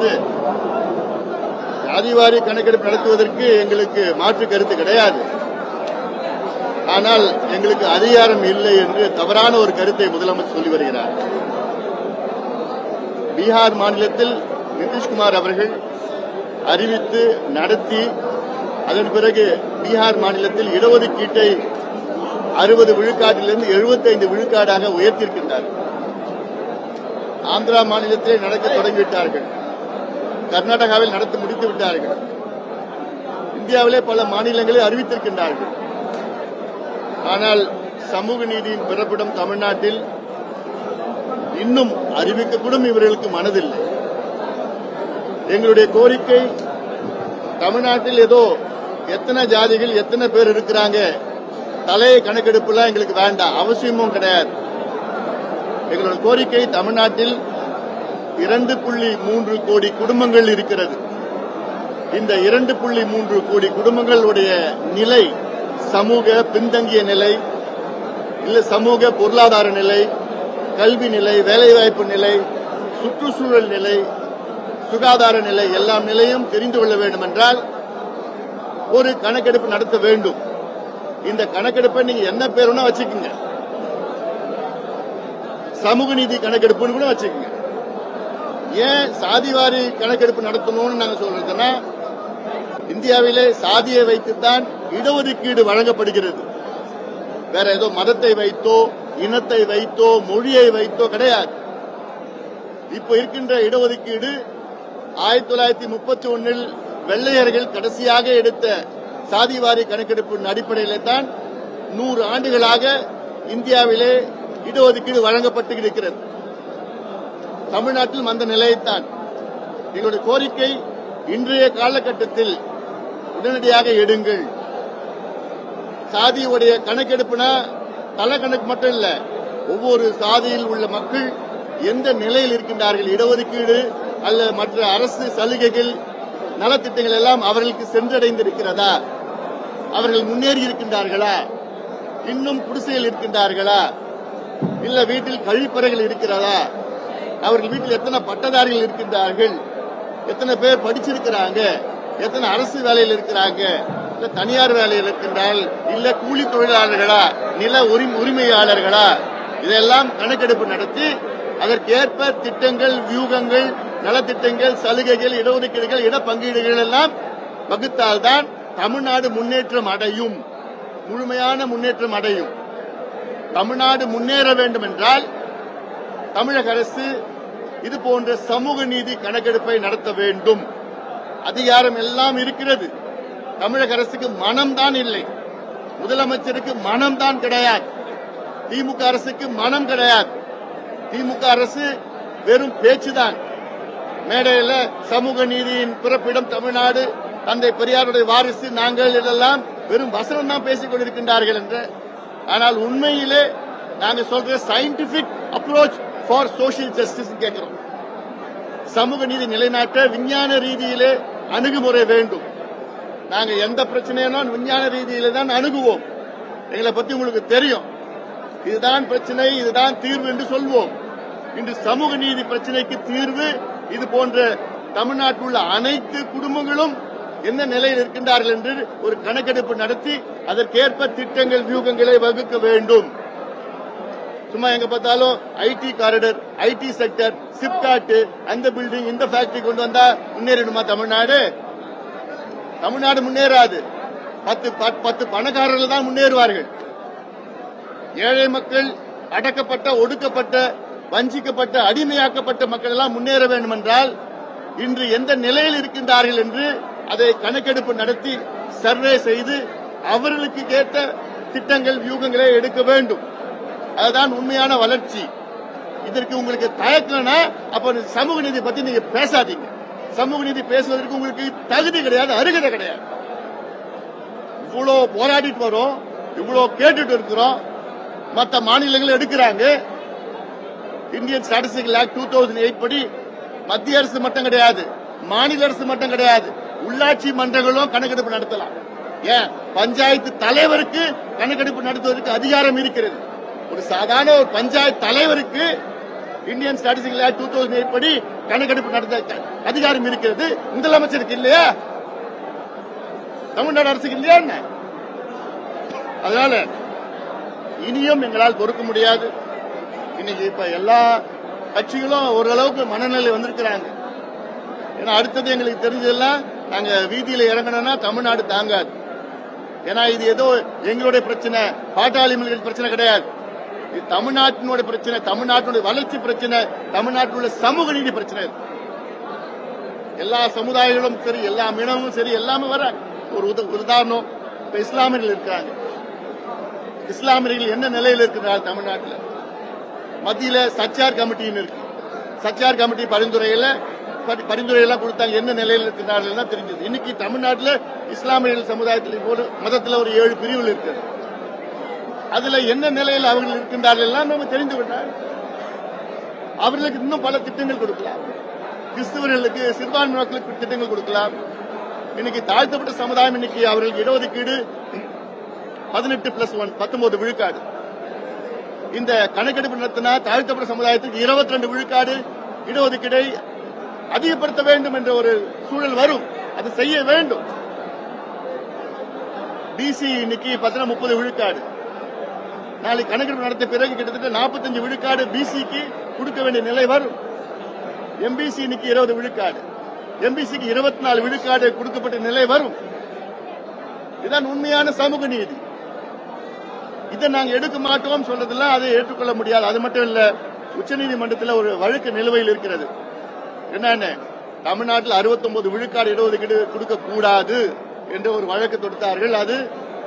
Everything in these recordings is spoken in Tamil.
அதாவது ஜாதிவாரி கணக்கெடுப்பு நடத்துவதற்கு எங்களுக்கு மாற்று கருத்து கிடையாது. ஆனால் எங்களுக்கு அதிகாரம் இல்லை என்று தவறான ஒரு கருத்தை முதலமைச்சர் சொல்லி வருகிறார். பீகார் மாநிலத்தில் நிதிஷ்குமார் அவர்கள் அறிவித்து நடத்தி அதன் பிறகு பீகார் மாநிலத்தில் இடஒதுக்கீட்டை அறுபது விழுக்காட்டிலிருந்து 75 விழுக்காடாக உயர்த்தியிருக்கின்றார் ஆந்திரா மாநிலத்திலே நடக்க தொடங்கிவிட்டார்கள். கர்நாடகாவில் நடத்தி முடித்து விட்டார்கள். இந்தியாவிலே பல மாநிலங்களில் அறிவித்திருக்கின்றார்கள். ஆனால் சமூக நீதியின் பிறப்பிடம் தமிழ்நாட்டில் இன்னும் அறிவிக்கக்கூடும் இவர்களுக்கு மனதில்லை. எங்களுடைய கோரிக்கை தமிழ்நாட்டில் ஏதோ எத்தனை ஜாதிகள் எத்தனை பேர் இருக்கிறாங்க தலையை கணக்கெடுப்புலாம் எங்களுக்கு வேண்டாம் அவசியமும் கிடையாது. எங்களோட கோரிக்கை தமிழ்நாட்டில் இரண்டு புள்ளி மூன்று கோடி குடும்பங்கள் இருக்கிறது. இந்த இரண்டு புள்ளி மூன்று கோடி குடும்பங்களுடைய நிலை சமூக பின்தங்கிய நிலை இல்ல சமூக பொருளாதார நிலை கல்வி நிலை வேலைவாய்ப்பு நிலை சுற்றுச்சூழல் நிலை சுகாதார நிலை எல்லாம் நிலையும் தெரிந்து கொள்ள வேண்டும் என்றால் ஒரு கணக்கெடுப்பு நடத்த வேண்டும். இந்த கணக்கெடுப்பை நீங்க என்ன பேருன்னா வச்சுக்கோங்க. சமூக நீதி கணக்கெடுப்புன்னு கூட வச்சுக்கோங்க. ஏன் சாதிவாரி கணக்கெடுப்பு நடத்தணும்னு நாங்க சொல்றதுன்னா இந்தியாவிலே சாதியை வைத்துத்தான் இடஒதுக்கீடு வழங்கப்படுகிறது. வேற ஏதோ மதத்தை வைத்தோ இனத்தை வைத்தோ மொழியை வைத்தோ கிடையாது. இப்போ இருக்கின்ற இடஒதுக்கீடு ஆயிரத்தி தொள்ளாயிரத்தி முப்பத்தி ஒன்னில் வெள்ளையர்கள் கடைசியாக எடுத்த சாதிவாரி கணக்கெடுப்பின் அடிப்படையிலே தான் நூறு ஆண்டுகளாக இந்தியாவிலே இடஒதுக்கீடு வழங்கப்பட்டு இருக்கிறது. தமிழ்நாட்டிலும் அந்த நிலையைத்தான். எங்களுடைய கோரிக்கை இன்றைய காலகட்டத்தில் உடனடியாக எடுங்கள். சாதியுடைய கணக்கெடுப்புனா தல கணக்கு மட்டும் இல்ல ஒவ்வொரு சாதியில் உள்ள மக்கள் எந்த நிலையில் இருக்கின்றார்கள் இடஒதுக்கீடு அல்ல மற்ற அரசு சலுகைகள் நலத்திட்டங்கள் எல்லாம் அவர்களுக்கு சென்றடைந்திருக்கிறதா? அவர்கள் முன்னேறி இருக்கின்றார்களா? இன்னும் குடிசையில் இருக்கின்றார்களா? இல்ல வீட்டில் கழிப்பறைகள் இருக்கிறதா? அவர்கள் வீட்டில் எத்தனை பட்டதாரிகள் இருக்கின்றார்கள்? எத்தனை பேர் படிச்சிருக்கிறாங்க? எத்தனை அரசு வேலையில் இருக்கிறாங்க? இல்ல தனியார் வேலையில் இருக்கின்றார்கள்? இல்ல கூலி தொழிலாளர்களா? நில உரிமையாளர்களா? இதெல்லாம் கணக்கெடுப்பு நடத்தி அதற்கேற்ப திட்டங்கள் வியூகங்கள் நலத்திட்டங்கள் சலுகைகள் இடஒதுக்கீடுகள் இட பங்கீடுகள் எல்லாம் வகுத்தால்தான் தமிழ்நாடு முன்னேற்றம் அடையும். முழுமையான முன்னேற்றம் அடையும். தமிழ்நாடு முன்னேற வேண்டும் என்றால் தமிழக அரசு இது போன்ற சமூக நீதி கணக்கெடுப்பை நடத்த வேண்டும். அதிகாரம் எல்லாம் இருக்கிறது. தமிழக அரசுக்கு மனம்தான் இல்லை. முதலமைச்சருக்கு மனம்தான் கிடையாது. திமுக அரசுக்கு மனம் கிடையாது. திமுக அரசு வெறும் பேச்சுதான். மேடையில் சமூக நீதியின் பிறப்பிடம் தமிழ்நாடு தந்தை பெரியாருடைய வாரிசு நாங்கள் இதெல்லாம் வெறும் வசனம் தான் பேசிக் கொண்டிருக்கின்றார்கள் என்று. ஆனால் உண்மையிலே நாங்கள் சொல்ற scientific approach for social justice கேட்கிறோம். சமூக நீதி நிலைநாட்ட விஞ்ஞான ரீதியிலே அணுகுமுறை வேண்டும். நாங்க எந்த பிரச்சனையும் விஞ்ஞான ரீதியில தான் அணுகுவோம். எங்களை பத்தி உங்களுக்கு தெரியும். இதுதான் பிரச்சனை இதுதான் தீர்வு என்று சொல்வோம். இன்று சமூக நீதி பிரச்சனைக்கு தீர்வு இது போன்ற தமிழ்நாட்டில் உள்ள அனைத்து குடும்பங்களும் என்ன நிலையில் இருக்கின்றார்கள் என்று ஒரு கணக்கெடுப்பு நடத்தி அதற்கேற்ப திட்டங்கள் வியூகங்களை வகுக்க வேண்டும். சும்மா எங்க பார்த்தாலும் IT corridor IT sector SIPCOT அந்த பில்டிங் இந்த ஃபேக்டரி கொண்டு வந்தா முன்னேறிடுமா தமிழ்நாடு? தமிழ்நாடு முன்னேறாது. பத்து பத்- பத்து பணக்காரர்கள் தான் முன்னேறுவார்கள். ஏழை மக்கள் அடக்கப்பட்ட ஒடுக்கப்பட்ட வஞ்சிக்கப்பட்ட அடிமையாக்கப்பட்ட மக்கள் எல்லாம் முன்னேற வேண்டும் என்றால் இன்று எந்த நிலையில் இருக்கின்றார்கள் என்று அதை கணக்கெடுப்பு நடத்தி சர்வே செய்து அவர்களுக்கு கேட்ட திட்டங்கள் வியூகங்களை எடுக்க வேண்டும். அதுதான் உண்மையான வளர்ச்சி. இதற்கு உங்களுக்கு தயக்கம்னா அப்ப சமூக நீதி பத்தி நீங்க பேசாதீங்க. சமூக நீதி பேசுவதற்கு உங்களுக்கு தகுதி கிடையாது அருகதை கிடையாது. இவ்வளவு போராடிட்டு வரோம் இவ்வளவு கேட்டுட்டு இருக்கிறோம். மற்ற மாநிலங்கள் எடுக்கிறாங்க. Indian statistical act two thousand eight படி மத்திய அரசு மட்டும் கிடையாது மாநில அரசு மட்டும் கிடையாது உள்ளாட்சி மன்றங்களும் கணக்கெடுப்பு நடத்தலாம். ஏன்? பஞ்சாயத்து தலைவருக்கு கணக்கெடுப்பு நடத்துவதற்கு அதிகாரம் இருக்கிறது. ஒரு சாதாரண ஒரு பஞ்சாயத்து தலைவருக்கு Indian statistic act two thousand eight படி கணக்கெடுப்பு நடத்த அதிகாரம் இருக்கிறது. முதலமைச்சருக்கு இல்லையா? தமிழ்நாடு அரசுக்கு இல்லையா என்ன? அதனால இனியும் எங்களால் பொறுக்க முடியாது. இன்னைக்கு இப்ப எல்லா கட்சிகளும் ஓரளவுக்கு மனநிலை வந்திருக்கிறாங்க. ஏன்னா அடுத்தது எங்களுக்கு தெரிஞ்சதெல்லாம் நாங்க வீதியில இறங்கணும்னா தமிழ்நாடு தாங்காது. ஏன்னா இது ஏதோ எங்களுடைய பிரச்சனை. பாட்டாளி பிரச்சனை கிடையாது. இது தமிழ்நாட்டினுடைய பிரச்சனை தமிழ்நாட்டினுடைய வளர்ச்சி பிரச்சனை தமிழ்நாட்டினுடைய சமூக நீதி பிரச்சனை. எல்லா சமுதாயங்களும் சரி எல்லா இனமும் சரி எல்லாமே வர ஒரு உத- உதாரணம் இப்ப இஸ்லாமியர்கள் இருக்கிறாங்க இஸ்லாமியர்கள் என்ன நிலையில் இருக்கிறார்கள் தமிழ்நாட்டில்? மத்தியில சச்சார் கமிட்டின்னு இருக்கு. சச்சார் கமிட்டி பரிந்துரையில பரி- பரிந்துரையெல்லாம் கொடுத்தாங்க. என்ன நிலையில் இருக்கிறார்கள் தெரிஞ்சது. இன்னைக்கு தமிழ்நாட்டில் இஸ்லாமியர்கள் சமுதாயத்தில் ஒரு மதத்தில் ஒரு ஏழு பிரிவுகள் இருக்கு அதுல என்ன நிலையில் அவர்கள் இருக்கின்றார்கள் எல்லாம் நம்ம தெரிந்து விட்டால் அவர்களுக்கு இன்னும் பல திட்டங்கள் கொடுக்கலாம். கிறிஸ்தவர்களுக்கு சிறுபான்மை மக்களுக்கு திட்டங்கள் கொடுக்கலாம். இன்னைக்கு தாழ்த்தப்பட்ட சமுதாயம் இன்னைக்கு அவர்களுக்கு இடஒதுக்கீடு பதினெட்டு பிளஸ் ஒன் பத்தொன்பது விழுக்காடு. இந்த கணக்கெடுப்பு நடத்தினா தாழ்த்தப்பட்ட சமுதாயத்துக்கு 22 ரெண்டு விழுக்காடு இடஒதுக்கீடை அதிகப்படுத்த வேண்டும் என்ற ஒரு சூழல் வரும். அது செய்ய வேண்டும். பிசி இன்னைக்கு பத்தின முப்பது விழுக்காடு. நாளை கணக்கெடுப்பு நடத்திய பிறகு கிட்டத்தட்ட 45 விழுக்காடு பிசிக்கு கொடுக்க வேண்டிய நிலை வரும். எம்பிசி இன்னைக்கு இருபது விழுக்காடு. எம்பிசிக்கு இருபத்தி நாலு விழுக்காடு கொடுக்கப்பட்ட நிலை வரும். இதுதான் உண்மையான சமூக நீதி. இதை நாங்கள் எடுக்க மாட்டோம் சொல்றதெல்லாம் அதை ஏற்றுக்கொள்ள முடியாது. அது மட்டும் இல்ல உச்சநீதிமன்றத்தில் ஒரு வழக்கு நிலுவையில் இருக்கிறது. என்னன்னு? தமிழ்நாட்டில் 69 விழுக்காடு இடஒதுக்கீடு கொடுக்க கூடாது என்று ஒரு வழக்கு தொடுத்தார்கள். அது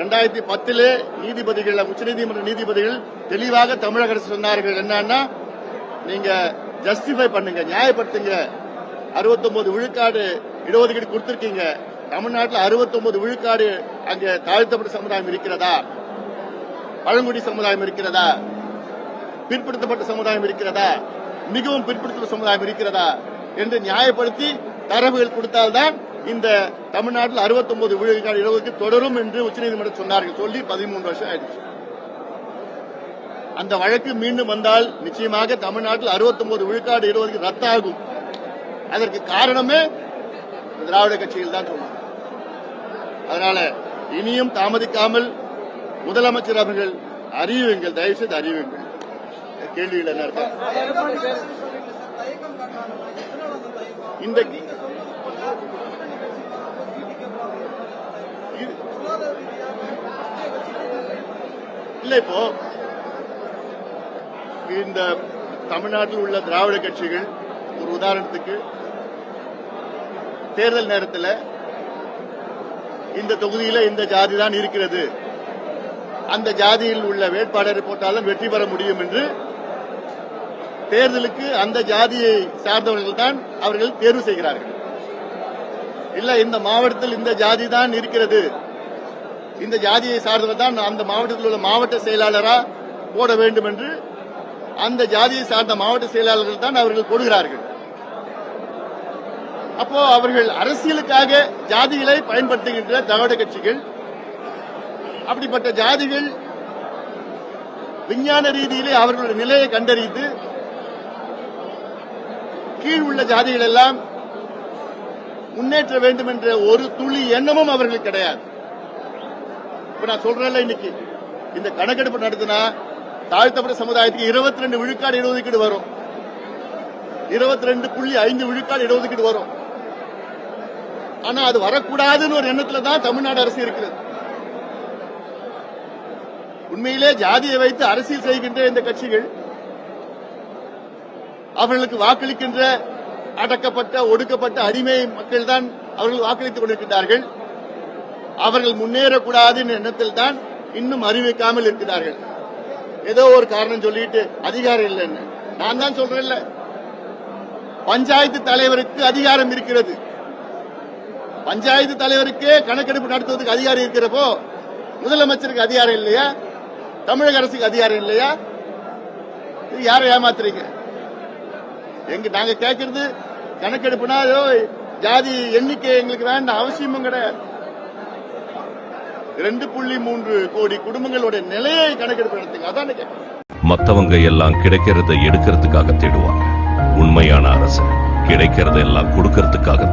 ரெண்டாயிரத்தி பத்திலே நீதிபதிகள் உச்சநீதிமன்ற நீதிபதிகள் தெளிவாக தமிழக அரசு சொன்னார்கள். என்னன்னா நீங்க ஜஸ்டிஃபை பண்ணுங்க நியாயப்படுத்துங்க. 69 விழுக்காடு இடஒதுக்கீடு கொடுத்திருக்கீங்க. தமிழ்நாட்டில் 69 விழுக்காடு அங்க தாழ்த்தப்பட்ட சமுதாயம் இருக்கிறதா? பழங்குடி சமுதாயம் இருக்கிறதா? பிற்படுத்தப்பட்ட சமுதாயம் இருக்கிறதா? மிகவும் பிற்படுத்தப்பட்ட சமுதாயம் இருக்கிறதா? என்று நியாயப்படுத்தி தரவுகள் கொடுத்தால்தான் இந்த தமிழ்நாட்டில் 69 விழுக்காடு இடஒதுக்கீடு தொடரும் என்று உச்சநீதிமன்றம் சொன்னார்கள். சொல்லி பதிமூன்று வருஷம் ஆயிடுச்சு. அந்த வழக்கு மீண்டும் வந்தால் நிச்சயமாக தமிழ்நாட்டில் 69 விழுக்காடு இடஒதுக்கீடு ரத்தாகும். அதற்கு காரணமே திராவிட கட்சியில் தான் சொன்னார் அதனால இனியும் தாமதிக்காமல் முதலமைச்சர் அவர்கள் அறிவுங்கள் தயவு செய்து அறிவுங்கள் கேள்விகள் என்ன இருக்கு இந்த இல்ல இப்போ இந்த தமிழ்நாட்டில் உள்ள திராவிட கட்சிகள் ஒரு உதாரணத்துக்கு தேர்தல் நேரத்தில் இந்த தொகுதியில இந்த ஜாதி தான் இருக்கிறது. அந்த ஜாதியில் உள்ள வேட்பாளரை போட்டாலும் வெற்றி பெற முடியும் என்று தேர்தலுக்கு அந்த ஜாதியை சார்ந்தவர்கள் தான் அவர்கள் தேர்வு செய்கிறார்கள். இல்ல இந்த மாவட்டத்தில் இந்த ஜாதி தான் இருக்கிறது. இந்த ஜாதியை சார்ந்தவர் தான் அந்த மாவட்டத்தில் உள்ள மாவட்ட செயலாளரா போட வேண்டும் என்று அந்த ஜாதியை சார்ந்த மாவட்ட செயலாளர்கள் தான் அவர்கள் போடுகிறார்கள். அப்போ அவர்கள் அரசியலுக்காக ஜாதிகளை பயன்படுத்துகின்ற திராவிட கட்சிகள் அப்படிப்பட்ட ஜாதிகள் விஞ்ஞான ரீதியிலே அவர்களுடைய நிலையை கண்டறிந்து கீழ் உள்ள ஜாதிகள் எல்லாம் முன்னேற்ற வேண்டும் என்ற ஒரு துளி எண்ணமும் அவர்களுக்கு கிடையாது. இப்ப நான் சொல்றேன்ல இன்னைக்கு. இந்த கணக்கெடுப்பு நடத்தினா தாழ்த்தப்பட்ட சமுதாயத்துக்கு 22 ரெண்டு விழுக்காடு இடஒதுக்கீடு வரும். 22.5 ரெண்டு புள்ளி ஐந்து விழுக்காடு இடஒதுக்கீடு வரும். ஆனா அது வரக்கூடாதுன்னு ஒரு எண்ணத்துல தான் தமிழ்நாடு அரசு இருக்கிறது. உண்மையிலே ஜாதியை வைத்து அரசியல் செய்கின்ற இந்த கட்சிகள் அவர்களுக்கு வாக்களிக்கின்ற அடக்கப்பட்ட ஒடுக்கப்பட்ட அடிமை மக்கள் தான் அவர்கள் வாக்களித்துக் கொண்டிருக்கின்றார்கள். அவர்கள் முன்னேறக்கூடாது என்ற எண்ணத்தில் தான் இன்னும் அறிவிக்காமல் இருக்கிறார்கள். ஏதோ ஒரு காரணம் சொல்லிட்டு அதிகாரம் இல்லைன்னு நான் தான் சொல்றேன்ல. பஞ்சாயத்து தலைவருக்கு அதிகாரம் இருக்கிறது. பஞ்சாயத்து தலைவருக்கே கணக்கெடுப்பு நடத்துவதற்கு அதிகாரம் இருக்கிறப்போ முதலமைச்சருக்கு அதிகாரம் இல்லையா? தமிழக அரசுக்கு அதிகாரம் இல்லையா? இது யாரை ஏமாத்துறீங்க? எங்க நாங்க கேட்கறது கணக்கெடுப்புனா ஜாதி எண்ணிக்கை எங்களுக்கு வேண்டாம் அவசியமும் கிடையாது. ரெண்டு புள்ளி மூன்று கோடி குடும்பங்களுடைய நிலையை கணக்கெடுப்பு நடத்துங்க அதான் மத்தவங்க எல்லாம் கிடைக்கிறத எடுக்கிறதுக்காக தேடுவாங்க. உண்மையான அரசு கிடைக்கிறத எல்லாம் கொடுக்கறதுக்காக